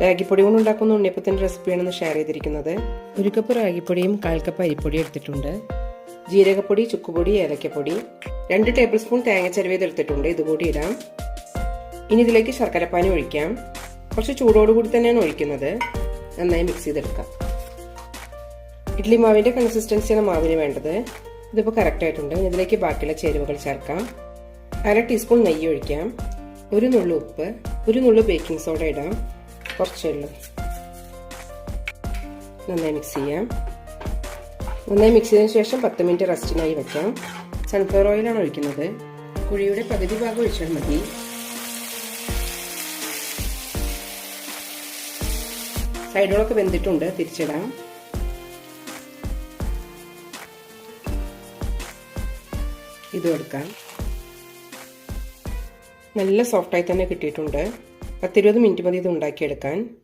രാഗിപ്പൊടി കൊണ്ട് ഉണ്ടാക്കുന്ന ഉണ്ണിയപ്പത്തിന്റെ റെസിപ്പിയാണെന്ന് ഷെയർ ചെയ്തിരിക്കുന്നത്. ഒരു കപ്പ് റാഗിപ്പൊടിയും കാൽ കപ്പ് അരിപ്പൊടി എടുത്തിട്ടുണ്ട്. ജീരകപ്പൊടി ചുക്കുപൊടി ഏലക്കപ്പൊടി രണ്ട് ടേബിൾ സ്പൂൺ തേങ്ങ ചെരുവേത് എടുത്തിട്ടുണ്ട്. ഇതുകൂടി ഇടാം. ഇനി ഇതിലേക്ക് ശർക്കരപ്പാനി ഒഴിക്കാം. കുറച്ച് ചൂടോടുകൂടി തന്നെയാണ് ഒഴിക്കുന്നത്. നന്നായി മിക്സ് ചെയ്തെടുക്കാം. ഇഡ്ലി മാവിന്റെ കൺസിസ്റ്റൻസിയാണ് മാവിന് വേണ്ടത്. ഇതിപ്പോൾ കറക്റ്റ് ആയിട്ടുണ്ട്. ഇനി ഇതിലേക്ക് ബാക്കിയുള്ള ചേരുവകൾ ചേർക്കാം. അര ടീസ്പൂൺ നെയ്യ് ഒഴിക്കാം. ഒരു നുള്ളു ഉപ്പ് ഒരു നുള്ളു ബേക്കിംഗ് സോഡ ഇടാം. കുറച്ചേ ഉള്ളൂ നന്നായി മിക്സ് ചെയ്യാം നന്നായി മിക്സ് ചെയ്തതിന് ശേഷം പത്ത് മിനിറ്റ് റെസ്റ്റിനായി വെക്കാം സൺഫ്ലവർ ഓയിലാണ് ഒഴിക്കുന്നത് കുഴിയുടെ പകുതി ഭാഗം ഒഴിച്ചാൽ മതി സൈഡുകളൊക്കെ വെന്തിട്ടുണ്ട് തിരിച്ചിടാം ഇത് എടുക്കാം നല്ല സോഫ്റ്റായി തന്നെ കിട്ടിയിട്ടുണ്ട് പത്തിരുപത് മിനിറ്റ് മതി ഇത് ഉണ്ടാക്കിയെടുക്കാൻ.